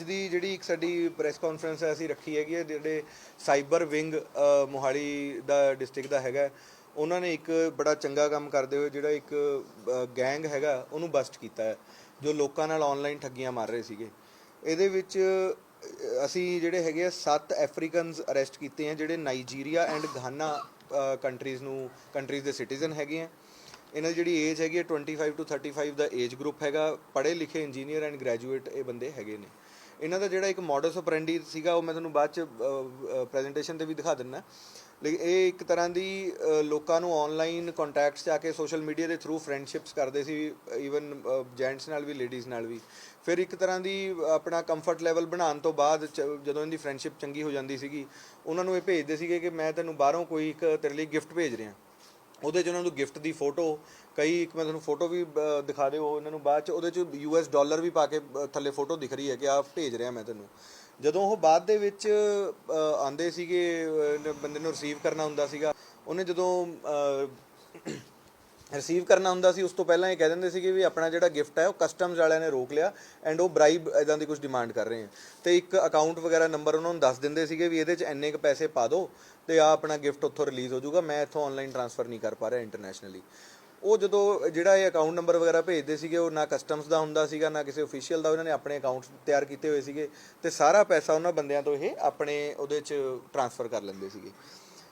ਅੱਜ ਦੀ ਜਿਹੜੀ ਇੱਕ ਸਾਡੀ ਪ੍ਰੈਸ ਕਾਨਫਰੰਸ ਹੈ, ਅਸੀਂ ਰੱਖੀ ਹੈਗੀ ਹੈ, ਜਿਹੜੇ ਸਾਈਬਰ ਵਿੰਗ ਮੋਹਾਲੀ ਦਾ ਡਿਸਟ੍ਰਿਕਟ ਦਾ ਹੈਗਾ ਉਹਨਾਂ ਨੇ ਇੱਕ ਬੜਾ ਚੰਗਾ ਕੰਮ ਕਰਦੇ ਹੋਏ ਜਿਹੜਾ ਇੱਕ ਗੈਂਗ ਹੈਗਾ, ਉਹਨੂੰ ਬਸਟ ਕੀਤਾ ਹੈ, ਜੋ ਲੋਕਾਂ ਨਾਲ ਆਨਲਾਈਨ ਠੱਗੀਆਂ ਮਾਰ ਰਹੇ ਸੀਗੇ। ਇਹਦੇ ਵਿੱਚ ਅਸੀਂ ਜਿਹੜੇ ਹੈਗੇ ਆ, ਸੱਤ ਅਫਰੀਕਨਸ ਅਰੈਸਟ ਕੀਤੇ ਆ, ਜਿਹੜੇ ਨਾਈਜੀਰੀਆ ਐਂਡ ਘਾਨਾ ਕੰਟਰੀਜ਼ ਨੂੰ ਕੰਟਰੀਜ਼ ਦੇ ਸਿਟੀਜ਼ਨ ਹੈਗੇ ਆ। ਇਹਨਾਂ ਦੀ ਜਿਹੜੀ ਏਜ ਹੈਗੀ ਹੈ 25 ਟੂ 35 ਦਾ ਏਜ ਗਰੁੱਪ ਹੈਗਾ, ਪੜ੍ਹੇ ਲਿਖੇ ਇੰਜੀਨੀਅਰ ਐਂਡ ਗ੍ਰੈਜੂਏਟ ਇਹ ਬੰਦੇ ਹੈਗੇ ਨੇ। ਇਹਨਾਂ ਦਾ ਜਿਹੜਾ ਇੱਕ ਮੋਡਸ ਆਪਰੈਂਡੀ ਸੀਗਾ, ਉਹ ਮੈਂ ਤੁਹਾਨੂੰ ਬਾਅਦ ਚ ਪ੍ਰੈਜੈਂਟੇਸ਼ਨ ਤੇ ਵੀ ਦਿਖਾ ਦਿੰਨਾ। ਲੇਕਿਨ ਇਹ ਇੱਕ ਤਰ੍ਹਾਂ ਦੀ ਲੋਕਾਂ ਨੂੰ ਆਨਲਾਈਨ ਕੰਟੈਕਟਸ ਜਾ ਕੇ ਸੋਸ਼ਲ ਮੀਡੀਆ ਦੇ ਥਰੂ ਫਰੈਂਡਸ਼ਿਪਸ ਕਰਦੇ ਸੀ ਈਵਨ ਜੈਂਟਸ ਨਾਲ ਵੀ ਲੇਡੀਜ਼ ਨਾਲ ਵੀ। ਫਿਰ ਇੱਕ ਤਰ੍ਹਾਂ ਦੀ ਆਪਣਾ ਕੰਫਰਟ ਲੈਵਲ ਬਣਾਉਣ ਤੋਂ ਬਾਅਦ ਚ- ਜਦੋਂ ਇਹਦੀ ਫਰੈਂਡਸ਼ਿਪ ਚੰਗੀ ਹੋ ਜਾਂਦੀ ਸੀਗੀ, ਉਹਨਾਂ ਨੂੰ ਇਹ ਭੇਜਦੇ ਸੀਗੇ ਕਿ ਮੈਂ ਤੈਨੂੰ ਬਾਹਰੋਂ ਕੋਈ ਇੱਕ ਤੇਰੇ ਲਈ ਗਿਫਟ ਭੇਜ ਰਿਹਾ। ਉਹਦੇ 'ਚ ਉਹਨਾਂ ਨੂੰ ਗਿਫਟ ਦੀ ਫੋਟੋ ਕਈ ਇੱਕ ਮੈਂ ਤੁਹਾਨੂੰ ਫੋਟੋ ਵੀ ਅ, ਦਿਖਾ ਦਿਓ ਇਹਨਾਂ ਨੂੰ ਬਾਅਦ 'ਚ। ਉਹਦੇ 'ਚ ਯੂਐਸ ਡਾਲਰ ਵੀ ਪਾ ਕੇ ਅ, ਥੱਲੇ ਫੋਟੋ ਦਿਖ ਰਹੀ ਹੈ ਕਿ ਆਹ ਭੇਜ ਰਿਹਾ ਮੈਂ ਤੈਨੂੰ। ਜਦੋਂ ਉਹ ਬਾਅਦ ਦੇ ਵਿੱਚ ਅ, ਆਂਦੇ ਸੀਗੇ ਅ, ਬੰਦੇ ਨੂੰ ਰਿਸੀਵ ਕਰਨਾ ਹੁੰਦਾ ਸੀਗਾ ਉਹਨੇ ਜਦੋਂ ਅ, ਰਿਸੀਵ ਕਰਨਾ ਹੁੰਦਾ ਸੀ ਉਸ ਤੋਂ ਪਹਿਲਾਂ ਇਹ ਕਹਿ ਦਿੰਦੇ ਸੀਗੇ ਵੀ ਆਪਣਾ ਜਿਹੜਾ ਗਿਫਟ ਹੈ ਉਹ ਕਸਟਮਸ ਵਾਲਿਆਂ ਨੇ ਰੋਕ ਲਿਆ ਐਂਡ ਉਹ ਬ੍ਰਾਈਬ ਇਦਾਂ ਦੀ ਕੁਝ ਡਿਮਾਂਡ ਕਰ ਰਹੇ ਹੈ। ਤੇ ਇੱਕ ਅਕਾਊਂਟ ਵਗੈਰਾ ਨੰਬਰ ਉਹਨਾਂ ਨੂੰ ਦੱਸ ਦਿੰਦੇ ਸੀਗੇ ਵੀ ਇਹਦੇ 'ਚ ਇੰਨੇ ਕ ਪੈਸੇ ਪਾ ਦਿਓ ਤੇ ਆ ਆਪਣਾ ਗਿਫਟ ਉੱਥੋਂ ਰਿਲੀਜ਼ ਹੋ ਜਾਊਗਾ ਮੈਂ ਇੱਥੋਂ ਆਨਲਾਈਨ ਟ੍ਰਾਂਸਫਰ ਨਹੀਂ ਕਰ ਪਾ ਰਿਹਾ ਇੰਟਰਨੈਸ਼ਨਲੀ ਉਹ ਜਦੋਂ ਜਿਹੜਾ ਇਹ ਅਕਾਊਂਟ ਨੰਬਰ ਵਗੈਰਾ ਭੇਜਦੇ ਸੀਗੇ, ਉਹ ਨਾ ਕਸਟਮਸ ਦਾ ਹੁੰਦਾ ਸੀਗਾ, ਨਾ ਕਿਸੇ ਅਫੀਸ਼ੀਅਲ ਦਾ, ਉਹਨਾਂ ਨੇ ਆਪਣੇ ਅਕਾਊਂਟ ਤਿਆਰ ਕੀਤੇ ਹੋਏ ਸੀਗੇ ਤੇ ਸਾਰਾ ਪੈਸਾ ਉਹਨਾਂ ਬੰਦਿਆਂ ਤੋਂ ਇਹ ਆਪਣੇ ਉਹਦੇ 'ਚ ਟ੍ਰਾਂਸਫਰ ਕਰ ਲੈਂਦੇ ਸੀਗੇ।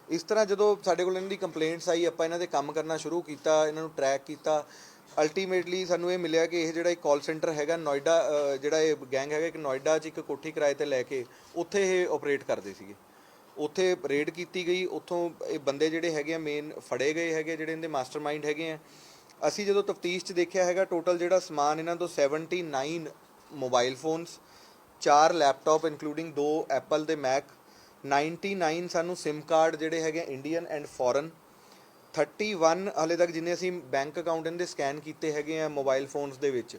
ਇਸ ਤਰ੍ਹਾਂ ਜਦੋਂ ਸਾਡੇ ਕੋਲ ਇਹਨਾਂ ਦੀ ਕੰਪਲੇਂਟਸ ਆਈ, ਆਪਾਂ ਇਹਨਾਂ ਦੇ ਕੰਮ ਕਰਨਾ ਸ਼ੁਰੂ ਕੀਤਾ, ਇਹਨਾਂ ਨੂੰ ਟਰੈਕ ਕੀਤਾ ਅਲਟੀਮੇਟਲੀ ਸਾਨੂੰ ਇਹ ਮਿਲਿਆ ਕਿ ਇਹ ਜਿਹੜਾ ਇੱਕ ਕਾਲ ਸੈਂਟਰ ਹੈਗਾ, ਨੋਇਡਾ ਜਿਹੜਾ ਇਹ ਗੈਂਗ ਹੈਗਾ, ਇੱਕ ਨੋਇਡਾ 'ਚ ਇੱਕ ਕੋਠੀ ਕਿਰਾਏ ਤੇ ਲੈ ਕੇ ਉੱਥੇ ਇਹ ਆਪਰੇਟ ਕਰਦੇ ਸੀਗੇ। ਉੱਥੇ ਰੇਡ ਕੀਤੀ ਗਈ, ਉੱਥੋਂ ਇਹ ਬੰਦੇ ਜਿਹੜੇ ਹੈਗੇ ਆ ਮੇਨ ਫੜੇ ਗਏ ਹੈਗੇ ਜਿਹੜੇ ਇਹਦੇ ਮਾਸਟਰਮਾਈਂਡ ਹੈਗੇ ਆ। ਅਸੀਂ ਜਦੋਂ ਤਫਤੀਸ਼ 'ਚ ਦੇਖਿਆ ਹੈਗਾ ਟੋਟਲ ਜਿਹੜਾ ਸਮਾਨ ਇਹਨਾਂ ਤੋਂ 79 ਮੋਬਾਈਲ ਫੋਨਸ ਚਾਰ ਲੈਪਟਾਪ ਇਨਕਲੂਡਿੰਗ ਦੋ ਐਪਲ ਦੇ ਮੈਕ 99 ਸਾਨੂੰ SIM ਕਾਰਡ ਜਿਹੜੇ ਹੈਗੇ ਇੰਡੀਅਨ ਐਂਡ ਫੋਰਨ 31 ਹਾਲੇ ਤੱਕ ਜਿੰਨੇ ਅਸੀਂ ਬੈਂਕ ਅਕਾਊਂਟ ਇਹਨਾਂ ਦੇ ਸਕੈਨ ਕੀਤੇ ਹੈਗੇ ਆ ਮੋਬਾਈਲ ਫੋਨਸ ਦੇ ਵਿੱਚ।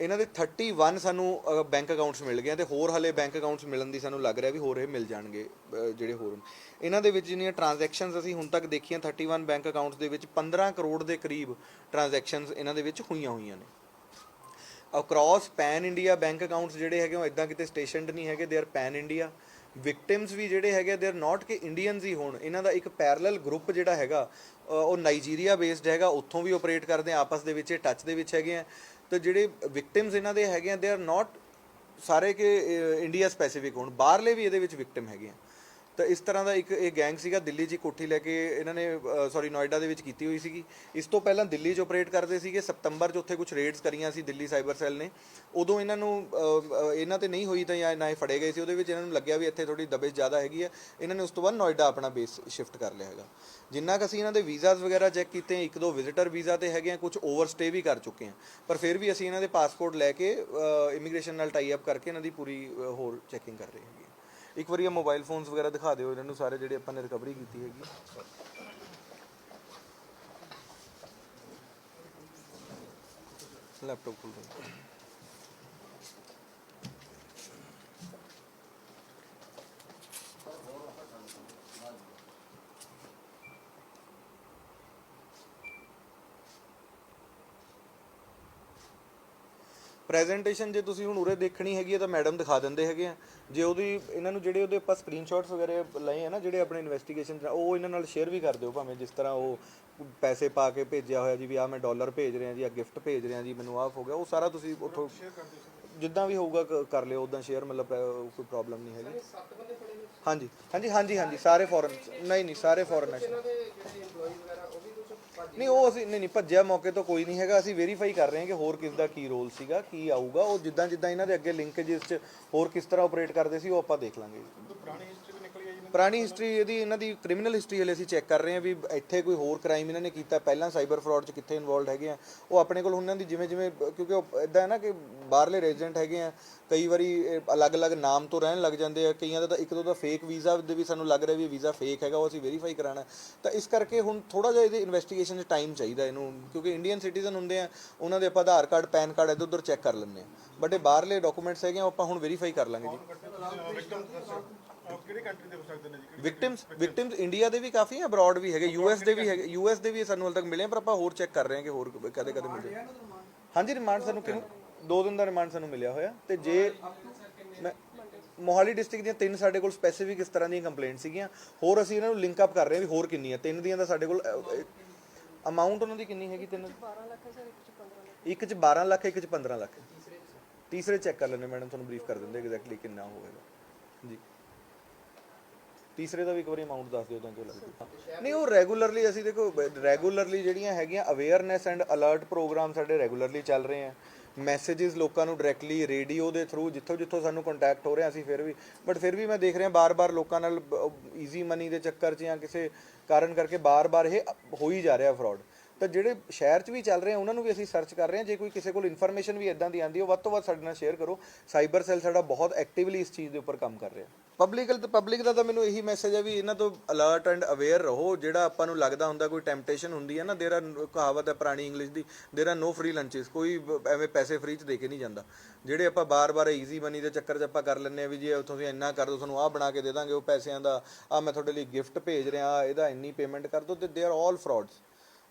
ਇਹਨਾਂ ਦੇ 31 ਸਾਨੂੰ ਬੈਂਕ ਅਕਾਊਂਟਸ ਮਿਲ ਗਏ ਆ ਤੇ ਹੋਰ ਹਲੇ ਬੈਂਕ ਅਕਾਊਂਟਸ ਮਿਲਣ ਦੀ ਸਾਨੂੰ ਲੱਗ ਰਿਹਾ ਵੀ ਹੋਰ ਇਹ ਮਿਲ ਜਾਣਗੇ ਜਿਹੜੇ ਹੋਰ ਇਹਨਾਂ ਦੇ ਵਿੱਚ ਜਿੰਨੀਆਂ ਟ੍ਰਾਂਜੈਕਸ਼ਨਸ ਅਸੀਂ ਹੁਣ ਤੱਕ ਦੇਖੀਆਂ 31 ਬੈਂਕ ਅਕਾਊਂਟਸ ਦੇ ਵਿੱਚ 15 ਕਰੋੜ ਦੇ ਕਰੀਬ ਟ੍ਰਾਂਜੈਕਸ਼ਨਸ ਇਹਨਾਂ ਦੇ ਵਿੱਚ ਹੋਈਆਂ ਹੋਈਆਂ ਨੇ। Across pan India bank accounts ਜਿਹੜੇ ਹੈਗੇ ਉਹ ਇਦਾਂ ਕਿਤੇ ਸਟੇਸ਼ਨਡ ਨਹੀਂ ਹੈਗੇ they are pan India victims ਵੀ ਜਿਹੜੇ ਹੈਗੇ ਦੇ ਆਰ ਨਾਟ ਕਿ ਇੰਡੀਅਨਸ ਹੀ ਹੋਣ। ਇਹਨਾਂ ਦਾ ਇੱਕ ਪੈਰਲਲ ਗਰੁੱਪ ਜਿਹੜਾ ਹੈਗਾ ਉਹ ਨਾਈਜੀਰੀਆ ਬੇਸਡ ਹੈਗਾ, ਉੱਥੋਂ ਵੀ ਆਪਰੇਟ ਕਰਦੇ ਆ, ਆਪਸ ਦੇ ਵਿੱਚ ਟੱਚ ਦੇ ਵਿੱਚ ਹੈਗੇ ਆ। ਤੇ ਜਿਹੜੇ ਵਿਕਟਿਮਸ ਇਹਨਾਂ ਦੇ ਹੈਗੇ ਆ ਦੇ ਆਰ ਨਾਟ ਸਾਰੇ ਕਿ ਇੰਡੀਆ ਸਪੈਸੀਫਿਕ ਹੋਣ। ਬਾਹਰਲੇ ਵੀ ਇਹਦੇ ਵਿੱਚ ਵਿਕਟਿਮ ਹੈਗੇ ਆ। ਤਾਂ ਇਸ ਤਰ੍ਹਾਂ ਦਾ ਇੱਕ ਇਹ ਗੈਂਗ ਸੀਗਾ ਦਿੱਲੀ 'ਚ ਇੱਕ ਕੋਠੀ ਲੈ ਕੇ ਇਹਨਾਂ ਨੇ ਸੌਰੀ ਨੋਇਡਾ ਦੇ ਵਿੱਚ ਕੀਤੀ ਹੋਈ ਸੀਗੀ। ਇਸ ਤੋਂ ਪਹਿਲਾਂ ਦਿੱਲੀ 'ਚ ਆਪਰੇਟ ਕਰਦੇ ਸੀਗੇ, ਸਤੰਬਰ 'ਚ ਉੱਥੇ ਕੁਝ ਰੇਡਸ ਕਰੀਆਂ ਸੀ ਦਿੱਲੀ ਸਾਈਬਰ ਸੈੱਲ ਨੇ। ਉਦੋਂ ਇਹਨਾਂ ਨੂੰ ਇਹਨਾਂ ਤੇ ਨਹੀਂ ਹੋਈ ਤਾਂ ਜਾਂ ਨਾ ਇਹ ਫੜੇ ਗਏ ਸੀ, ਉਹਦੇ ਵਿੱਚ ਇਹਨਾਂ ਨੂੰ ਲੱਗਿਆ ਵੀ ਇੱਥੇ ਥੋੜੀ ਦਬੇ ਜ਼ਿਆਦਾ ਹੈਗੀ ਹੈ ਇਹਨਾਂ ਨੇ ਉਸ ਤੋਂ ਬਾਅਦ ਨੋਇਡਾ ਆਪਣਾ ਬੇਸ ਸ਼ਿਫਟ ਕਰ ਲਿਆ ਹੈਗਾ। ਜਿੰਨਾ ਕੁ ਅਸੀਂ ਇਹਨਾਂ ਦੇ ਵੀਜ਼ਾਸ ਵਗੈਰਾ ਚੈੱਕ ਕੀਤੇ, ਇੱਕ ਦੋ ਵਿਜ਼ਿਟਰ ਵੀਜ਼ਾ ਤੇ ਹੈਗੇ ਆ ਕੁਝ ਓਵਰਸਟੇ ਵੀ ਕਰ ਚੁੱਕੇ ਆ। ਪਰ ਫਿਰ ਵੀ ਅਸੀਂ ਇਹਨਾਂ ਦੇ ਪਾਸਪੋਰਟ ਲੈ ਕੇ ਇਮੀਗ੍ਰੇਸ਼ਨ ਨਾਲ ਟਾਈ ਅਪ ਕਰਕੇ ਇਹਨਾਂ ਦੀ ਪੂਰੀ ਹੋਰ ਚੈਕਿੰਗ ਕਰ ਰਹੇ ਹੈਗੇ ਇੱਕ ਵਾਰੀ ਇਹ ਮੋਬਾਈਲ ਫੋਨਸ ਵਗੈਰਾ ਦਿਖਾ ਦਿਓ, ਇਹਨਾਂ ਨੂੰ ਸਾਰੇ ਜਿਹੜੇ ਆਪਾਂ ਨੇ ਰਿਕਵਰੀ ਕੀਤੀ ਹੈਗੀ। ਲੈਪਟਾਪ ਖੋਲ ਦਿਓ। ਪ੍ਰੈਜੈਂਟੇਸ਼ਨ ਜੇ ਤੁਸੀਂ ਹੁਣ ਉਰੇ ਦੇਖਣੀ ਹੈਗੀ ਹੈ ਤਾਂ ਮੈਡਮ ਦਿਖਾ ਦਿੰਦੇ ਹੈਗੇ ਆ। ਜੇ ਉਹਦੀ ਇਹਨਾਂ ਨੂੰ ਜਿਹੜੇ ਉਹਦੇ ਆਪਾਂ ਸਕਰੀਨਸ਼ਾਟਸ ਵਗੈਰਾ ਲਏ ਆ ਨਾ ਜਿਹੜੇ ਆਪਣੇ ਇਨਵੈਸਟੀਗੇਸ਼ਨ ਉਹ ਇਹਨਾਂ ਨਾਲ ਸ਼ੇਅਰ ਵੀ ਕਰ ਦਿਓ ਭਾਵੇਂ ਜਿਸ ਤਰ੍ਹਾਂ ਉਹ ਪੈਸੇ ਪਾ ਕੇ ਭੇਜਿਆ ਹੋਇਆ ਜੀ ਵੀ ਆ ਮੈਂ ਡਾਲਰ ਭੇਜ ਰਿਹਾ ਜੀ ਆ ਗਿਫਟ ਭੇਜ ਰਿਹਾ ਜੀ ਮੈਨੂੰ ਆਹ ਹੋ ਗਿਆ ਉਹ ਸਾਰਾ ਤੁਸੀਂ ਉੱਥੋਂ ਜਿੱਦਾਂ ਵੀ ਹੋਊਗਾ ਕਰ ਲਿਓ ਉਦਾਂ ਸ਼ੇਅਰ ਮਤਲਬ ਕੋਈ ਪ੍ਰੋਬਲਮ ਨਹੀਂ ਹੈਗੀ। ਹਾਂਜੀ ਹਾਂਜੀ ਹਾਂਜੀ ਹਾਂਜੀ ਸਾਰੇ ਫੋਰਨ ਨਹੀਂ ਨਹੀਂ ਸਾਰੇ ਫੋਰਨ ਨੈਸ਼ਨਲ ਨਹੀਂ, ਉਹ ਅਸੀਂ ਨਹੀਂ ਨਹੀਂ, ਭੱਜਿਆ ਮੌਕੇ ਤੋਂ ਕੋਈ ਨਹੀਂ ਹੈਗਾ। ਅਸੀਂ ਵੈਰੀਫਾਈ ਕਰ ਰਹੇ ਹਾਂ ਕਿ ਹੋਰ ਕਿਸ ਦਾ ਕੀ ਰੋਲ ਸੀਗਾ, ਕੀ ਆਊਗਾ। ਉਹ ਜਿੱਦਾਂ ਜਿੱਦਾਂ ਇਹਨਾਂ ਦੇ ਅੱਗੇ ਲਿੰਕੇजेस 'ਚ ਹੋਰ ਕਿਸ ਤਰ੍ਹਾਂ ਆਪਰੇਟ ਕਰਦੇ ਸੀ, ਉਹ ਆਪਾਂ ਦੇਖ ਲਾਂਗੇ ਪੁਰਾਣੀ ਹਿਸਟਰੀ ਪੁਰਾਣੀ ਹਿਸਟਰੀ ਇਹਦੀ ਇਹਨਾਂ ਦੀ ਕ੍ਰਿਮੀਨਲ ਹਿਸਟਰੀ ਹਲੇ ਅਸੀਂ ਚੈੱਕ ਕਰ ਰਹੇ ਹਾਂ ਵੀ ਇੱਥੇ ਕੋਈ ਹੋਰ ਕ੍ਰਾਈਮ ਇਹਨਾਂ ਨੇ ਕੀਤਾ ਪਹਿਲਾਂ ਸਾਈਬਰ ਫਰਾਡ 'ਚ ਕਿੱਥੇ ਇਨਵੋਲਡ ਹੈਗੇ ਆ। ਉਹ ਆਪਣੇ ਕੋਲ ਉਹਨਾਂ ਦੀ ਜਿਵੇਂ ਜਿਵੇਂ ਕਿਉਂਕਿ ਉਹ ਇਦਾਂ ਹੈ ਨਾ ਕਿ ਬਾਹਰਲੇ ਰੈਜ਼ੀਡੈਂਟ ਹੈਗੇ ਆ ਕਈ ਵਾਰੀ ਅਲੱਗ-ਅਲੱਗ ਨਾਮ ਤੋਂ ਰਹਿਣ ਲੱਗ ਜਾਂਦੇ ਆ ਕਈਆਂ ਦਾ ਤਾਂ ਇੱਕ ਦੋ ਦਾ ਫੇਕ ਵੀਜ਼ਾ ਦੇ ਵੀ ਸਾਨੂੰ ਲੱਗ ਰਿਹਾ ਵੀ ਵੀਜ਼ਾ ਫੇਕ ਹੈਗਾ ਉਹ ਅਸੀਂ ਵੈਰੀਫਾਈ ਕਰਾਣਾ ਤਾਂ ਇਸ ਕਰਕੇ ਹੁਣ ਥੋੜਾ ਜਿਹਾ ਇਹਦੇ ਇਨਵੈਸਟੀਗੇਸ਼ਨ 'ਚ ਟਾਈਮ ਚਾਹੀਦਾ ਇਹਨੂੰ ਕਿਉਂਕਿ ਇੰਡੀਅਨ ਸਿਟੀਜ਼ਨ ਹੁੰਦੇ ਆ ਉਹਨਾਂ ਦੇ ਆਪਾਂ ਆਧਾਰ ਕਾਰਡ ਪੈਨ ਕਾਰਡ ਇੱਧਰ ਉੱਧਰ ਚੈੱਕ ਕਰ ਲੈਂਦੇ ਆ। ਬਟ ਇਹ ਬਾਹਰਲੇ ਡਾਕੂਮੈਂਟਸ ਹੈਗੇ ਆ, ਉਹ ਆਪਾਂ ਹੁਣ ਵੈਰੀਫਾਈ ਕਰ ਲਾਂਗੇ ਜੀ। ਕਿਹੜੀ ਕੰਟਰੀ ਦੇ ਹੋ ਸਕਦੇ ਨੇ ਜੀ? ਵਿਕਟਿਮਸ ਵਿਕਟਿਮਸ ਇੰਡੀਆ ਦੇ ਵੀ ਕਾਫੀ ਆ ਅਬਰਾਡ ਵੀ ਹੈਗੇ ਯੂਐਸ ਦੇ ਵੀ ਹੈਗੇ ਯੂਐਸ ਦੇ ਵੀ ਸਾਨੂੰ ਹਾਲ ਤੱਕ ਮਿਲੇ ਆ, ਪਰ ਆਪਾਂ ਹੋਰ ਚੈੱਕ ਕਰ ਰਹੇ ਹਾਂ ਕਿ ਹੋਰ ਕਦੇ ਕਦੇ ਮਿਲਦੇ ਹਾਂਜੀ ਰਿਮਾਂਡ ਸਾਨੂੰ ਕਿਹਨੂੰ ਦੋ ਦਿਨ ਦਾ ਰਿਮਾਂਡ ਸਾਨੂੰ ਮਿਲਿਆ ਹੋਇਆ ਤੇ ਜੇ ਮੋਹਾਲੀ ਡਿਸਟ੍ਰਿਕਟ ਦੀਆਂ ਤਿੰਨ ਸਾਡੇ ਕੋਲ ਸਪੈਸੀਫਿਕ ਇਸ ਤਰ੍ਹਾਂ ਦੀਆਂ ਕੰਪਲੇਂਟ ਸੀਗੀਆਂ ਹੋਰ ਅਸੀਂ ਇਹਨਾਂ ਨੂੰ ਲਿੰਕ ਅਪ ਕਰ ਰਹੇ ਹਾਂ ਵੀ ਹੋਰ ਕਿੰਨੀਆਂ ਤਿੰਨ ਦੀਆਂ ਤਾਂ ਸਾਡੇ ਕੋਲ ਅਮਾਉਂਟ ਉਹਨਾਂ ਦੀ ਕਿੰਨੀ ਹੈਗੀ? ਤਿੰਨ 12 ਲੱਖ ਹੈ ਸਰ ਇੱਕ ਚ 15 ਲੱਖ ਇੱਕ ਚ 15 ਲੱਖ ਤੀਸਰੇ ਚੈੱਕ ਕਰ ਲੈਣੇ ਮੈਡਮ ਤੁਹਾਨੂੰ ਬਰੀਫ ਕਰ ਦਿੰਦੇ ਐਗਜ਼ੈਕਟਲੀ ਕਿੰਨਾ ਹੋਵੇਗਾ। ਜੀ। ਤੀਸਰੇ ਦਾ ਵੀ ਇੱਕ ਵਾਰੀ ਅਮਾਉਂਟ ਦੱਸ ਦਿਓ ਤਾਂ ਕਿ ਲੱਗਦਾ ਨਹੀਂ, ਉਹ ਰੈਗੂਲਰਲੀ ਅਸੀਂ ਦੇਖੋ ਰੈਗੂਲਰਲੀ ਜਿਹੜੀਆਂ ਹੈਗੀਆਂ ਅਵੇਅਰਨੈਸ ਐਂਡ ਅਲਰਟ ਪ੍ਰੋਗਰਾਮ ਸਾਡੇ ਰੈਗੂਲਰਲੀ ਚੱਲ ਰਹੇ ਆ। ਮੈਸੇजेस ਲੋਕਾਂ ਨੂੰ ਡਾਇਰੈਕਟਲੀ ਰੇਡੀਓ ਦੇ ਥਰੂ ਜਿੱਥੋਂ ਜਿੱਥੋਂ ਸਾਨੂੰ ਕੰਟੈਕਟ ਹੋ ਰਿਹਾ ਅਸੀਂ ਫਿਰ ਵੀ ਬਟ ਫਿਰ ਵੀ ਮੈਂ ਦੇਖ ਰਿਹਾ ਬਾਰ-ਬਾਰ ਲੋਕਾਂ ਨਾਲ ਈਜ਼ੀ ਮਨੀ ਦੇ ਚੱਕਰ 'ਚ ਜਾਂ ਕਿਸੇ ਕਾਰਨ ਕਰਕੇ ਬਾਰ-ਬਾਰ ਇਹ ਹੋ ਹੀ ਜਾ ਰਿਹਾ ਫਰਾਡ ਤਾਂ ਜਿਹੜੇ ਸ਼ਹਿਰ 'ਚ ਵੀ ਚੱਲ ਰਹੇ ਆ, ਉਹਨਾਂ ਨੂੰ ਵੀ ਅਸੀਂ ਸਰਚ ਕਰ ਰਹੇ ਹਾਂ ਜੇ ਕੋਈ ਕਿਸੇ ਕੋਲ ਇਨਫੋਰਮੇਸ਼ਨ ਵੀ ਇਦਾਂ ਦੀ ਆਂਦੀ ਹੈ ਉਹ ਵੱਧ ਤੋਂ ਵੱਧ ਸਾਡੇ ਨਾਲ ਸ਼ੇਅਰ ਕਰੋ। ਸਾਈਬਰ ਸੈੱਲ ਸਾਡਾ ਬਹੁਤ ਐਕਟਿਵਲੀ ਇਸ ਚੀਜ਼ ਦੇ ਉੱਪਰ ਕੰਮ ਕਰ ਰਿਹਾ। ਪਬਲਿਕ ਪਬਲਿਕ ਦਾ ਤਾਂ ਮੈਨੂੰ ਇਹੀ ਮੈਸੇਜ ਹੈ ਵੀ ਇਹਨਾਂ ਤੋਂ ਅਲਰਟ ਐਂਡ ਅਵੇਅਰ ਰਹੋ। ਜਿਹੜਾ ਆਪਾਂ ਨੂੰ ਲੱਗਦਾ ਹੁੰਦਾ ਕੋਈ ਟੈਂਪਟੇਸ਼ਨ ਹੁੰਦੀ ਹੈ ਨਾ ਦੇਰ ਆ ਕਹਾਵਤ ਹੈ ਪੁਰਾਣੀ ਇੰਗਲਿਸ਼ ਦੀ ਦੇਰ ਆ ਨੋ ਫ੍ਰੀ ਲੰਚਸ ਕੋਈ ਐਵੇਂ ਪੈਸੇ ਫ੍ਰੀ ਚ ਦੇ ਕੇ ਨਹੀਂ ਜਾਂਦਾ। ਜਿਹੜੇ ਆਪਾਂ ਬਾਰ-ਬਾਰ ਈਜ਼ੀ ਮਨੀ ਦੇ ਚੱਕਰ 'ਚ ਆਪਾਂ ਕਰ ਲੈਂਦੇ ਆ ਵੀ ਜੇ ਤੁਸੀਂ ਇੰਨਾ ਕਰ ਦਿਓ ਤੁਹਾਨੂੰ ਆਹ ਬਣਾ ਕੇ ਦੇ ਦਾਂਗੇ ਉਹ ਪੈਸਿਆਂ ਦਾ ਆ ਮੈਂ ਤੁਹਾਡੇ ਲਈ ਗਿਫਟ ਭੇਜ ਰਿਹਾ ਇਹਦਾ ਇੰਨੀ ਪੇਮੈਂਟ ਕਰ ਦਿਓ ਤੇ ਦੇ ਆਰ ਆਲ ਫਰਾਡਸ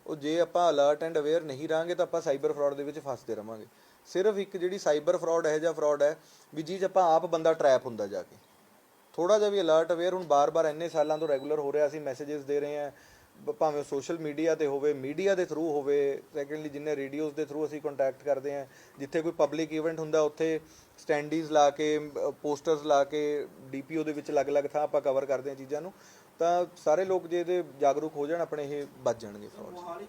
ਉਹ ਜੇ ਆਪਾਂ ਅਲਰਟ ਐਂਡ ਅਵੇਅਰ ਨਹੀਂ ਰਾਂਗੇ ਤਾਂ ਆਪਾਂ ਸਾਈਬਰ ਫਰਾਡ ਦੇ ਵਿੱਚ ਫਸਦੇ ਰਵਾਂਗੇ। ਸਿਰਫ ਇੱਕ ਜਿਹੜੀ ਸਾਈਬਰ ਫਰਾਡ ਹੈ ਜਾਂ ਫਰਾਡ ਹੈ ਵੀ ਜੀ 'ਚ ਆਪਾਂ ਆਪ ਬੰਦਾ ਟਰੈਪ ਹੁੰਦਾ ਜਾ ਕੇ। ਥੋੜਾ ਜਿਹਾ ਵੀ ਅਲਰਟ ਅਵੇਅਰ ਹੁਣ ਬਾਰ-ਬਾਰ ਇੰਨੇ ਸਾਲਾਂ ਤੋਂ ਰੈਗੂਲਰ ਹੋ ਰਿਹਾ, ਅਸੀਂ ਮੈਸੇजेस ਦੇ ਰਹੇ ਹਾਂ, ਬ- ਭਾਵੇਂ ਸੋਸ਼ਲ ਮੀਡੀਆ ਤੇ ਹੋਵੇ ਮੀਡੀਆ ਦੇ ਥਰੂ ਹੋਵੇ ਸੈਕੰਡਲੀ ਜਿੰਨੇ ਰੇਡੀਓਜ਼ ਦੇ ਥਰੂ ਅਸੀਂ ਕੰਟੈਕਟ ਕਰਦੇ ਹਾਂ, ਜਿੱਥੇ ਕੋਈ ਪਬਲਿਕ ਇਵੈਂਟ ਹੁੰਦਾ, ਉੱਥੇ ਸਟੈਂਡੀਜ਼ ਲਾ ਕੇ ਪੋਸਟਰਸ ਲਾ ਕੇ ਡੀਪੀਓ ਦੇ ਵਿੱਚ ਅਲੱਗ-ਅਲੱਗ ਥਾਂ ਆਪਾਂ ਕਵਰ ਕਰਦੇ ਹਾਂ ਚੀਜ਼ਾਂ ਨੂੰ। ਤਾਂ ਸਾਰੇ ਲੋਕ ਜੇ ਇਹਦੇ ਜਾਗਰੂਕ ਹੋ ਜਾਣ ਆਪਣੇ ਇਹ ਬਚ ਜਾਣਗੇ ਫਰਾਡ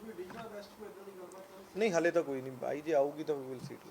ਨਹੀਂ ਹਲੇ ਤਾਂ ਕੋਈ ਨਹੀਂ। ਬਾਈ ਜੇ ਆਊਗੀ ਤਾਂ ਵੀ ਵਿਲ ਸੀ ਟੂ